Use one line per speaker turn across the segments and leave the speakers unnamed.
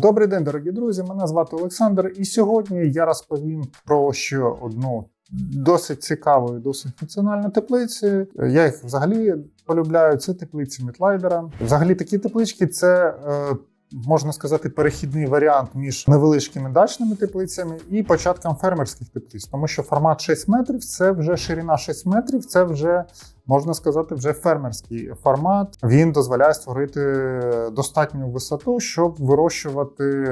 Добрий день, дорогі друзі. Мене звати Олександр, і сьогодні я розповім про ще одну досить цікаву і досить функціональну теплицю. Я їх взагалі полюбляю. Це теплиці Мітлайдера. Взагалі такі теплички це. Е, Можна сказати, перехідний варіант між невеличкими дачними теплицями і початком фермерських теплиць, тому що формат 6 метрів це вже ширина 6 метрів, це вже можна сказати, вже фермерський формат. Він дозволяє створити достатню висоту, щоб вирощувати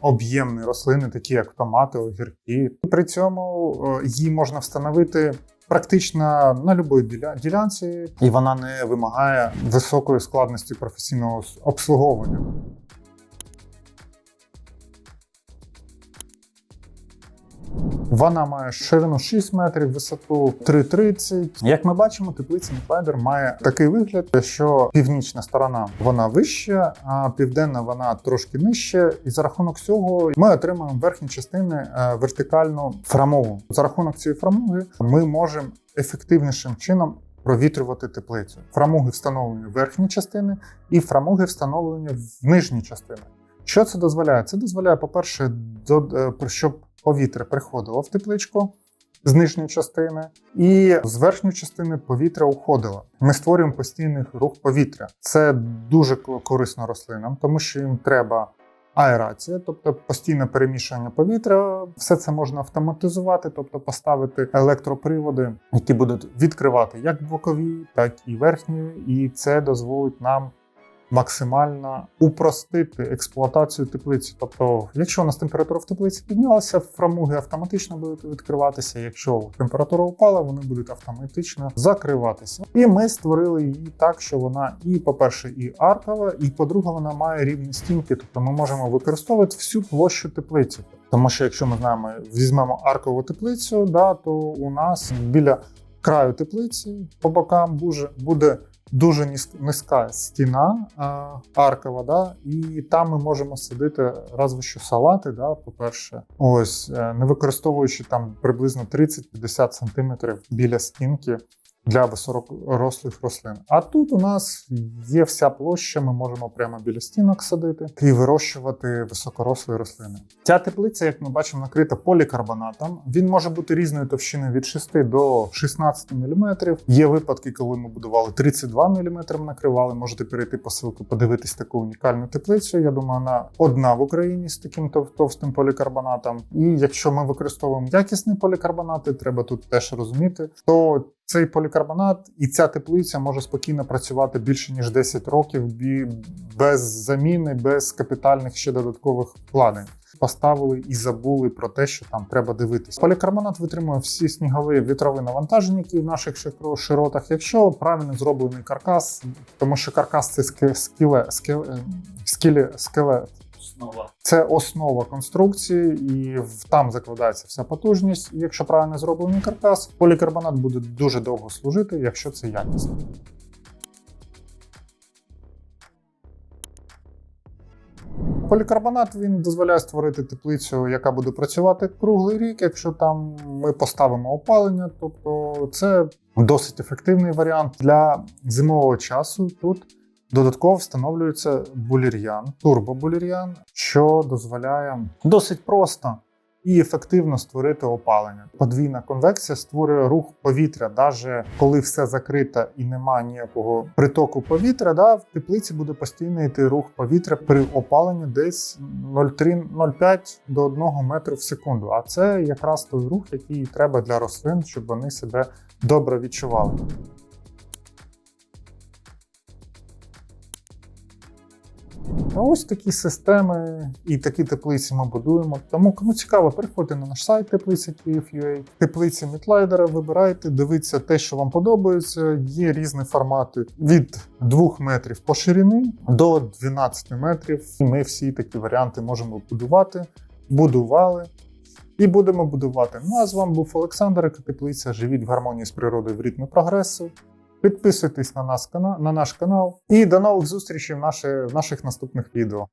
об'ємні рослини, такі як томати, огірки. При цьому е, її можна встановити. Практично на будь-якій ділянці, і вона не вимагає високої складності професійного обслуговування. Вона має ширину 6 метрів, висоту 3,30. Як ми бачимо, теплиця Мітлайдер має такий вигляд, що північна сторона вона вища, а південна вона трошки нижча. І за рахунок цього ми отримуємо верхні частини е, вертикальну фрамову. За рахунок цієї фрамуги ми можемо ефективнішим чином. Провітрювати теплицю. Фрамуги встановлені в верхній частини, і фрамуги встановлені в нижній частини. Що це дозволяє? Це дозволяє, по-перше, е, щоб повітря приходило в тепличку з нижньої частини, і з верхньої частини повітря уходило. Ми створюємо постійний рух повітря. Це дуже корисно рослинам, тому що їм треба. Аерація, тобто постійне переміщення повітря, все це можна автоматизувати, тобто поставити електроприводи, які будуть відкривати як бокові, так і верхні, і це дозволить нам максимально упростити експлуатацію теплиці. Тобто, якщо у нас температура в теплиці піднялася, фрамуги автоматично будуть відкриватися. Якщо температура упала, вони будуть автоматично закриватися. І ми створили її так, що вона і, по-перше, і аркова, і по-друге, вона має рівні стінки. Тобто ми можемо використовувати всю площу теплиці. Тому що якщо ми знаємо, візьмемо аркову теплицю, да, то у нас біля краю теплиці по бокам буде дуже низька стіна аркова, да, і там ми можемо садити разве що салати. Да, По-перше, ось е, не використовуючи там приблизно 30-50 см біля стінки для високорослих рослин. А тут у нас є вся площа, ми можемо прямо біля стінок садити і вирощувати високорослі рослини. Ця теплиця, як ми бачимо, накрита полікарбонатом. Він може бути різної товщини від 6 до 16 мм. Є випадки, коли ми будували 32 мм, накривали. Можете перейти по ссылку, подивитись таку унікальну теплицю. Я думаю, вона одна в Україні з таким товстим полікарбонатом. І якщо ми використовуємо якісні полікарбонати, треба тут теж розуміти, то цей полікарбонат і ця теплиця може спокійно працювати більше ніж 10 років без заміни, без капітальних ще додаткових вкладень. Поставили і забули про те, що там треба дивитися. Полікарбонат витримує всі снігові вітрові навантаження, які в наших широтах, якщо правильно зроблений каркас, тому що каркас це скеле, скеле, скеле, скеле основа. Це основа конструкції, і там закладається вся потужність. І Якщо правильно зроблений каркас, полікарбонат буде дуже довго служити, якщо це якісно. Полікарбонат він дозволяє створити теплицю, яка буде працювати круглий рік, якщо там ми поставимо опалення. Тобто це досить ефективний варіант для зимового часу. Тут Додатково встановлюється булір'ян, турбобулір'ян, що дозволяє досить просто і ефективно створити опалення. Подвійна конвекція створює рух повітря, навіть коли все закрито і немає ніякого притоку повітря. Да, в теплиці буде постійно йти рух повітря при опаленні десь 0,3-0,5 до 1 метру в секунду. А це якраз той рух, який треба для рослин, щоб вони себе добре відчували. Ось такі системи і такі теплиці ми будуємо. Тому кому цікаво, переходьте на наш сайт теплиці Kyiv.ua, теплиці Мітлайдера, вибирайте, дивіться те, що вам подобається. Є різні формати від 2 метрів по ширині до 12 метрів. Ми всі такі варіанти можемо будувати, будували. І будемо будувати. Ну а з вами був Олександр Теплиця. Живіть в гармонії з природою в ритмі прогресу. Підписуйтесь на наш канал, на наш канал і до нових зустрічей в, наших в наших наступних відео.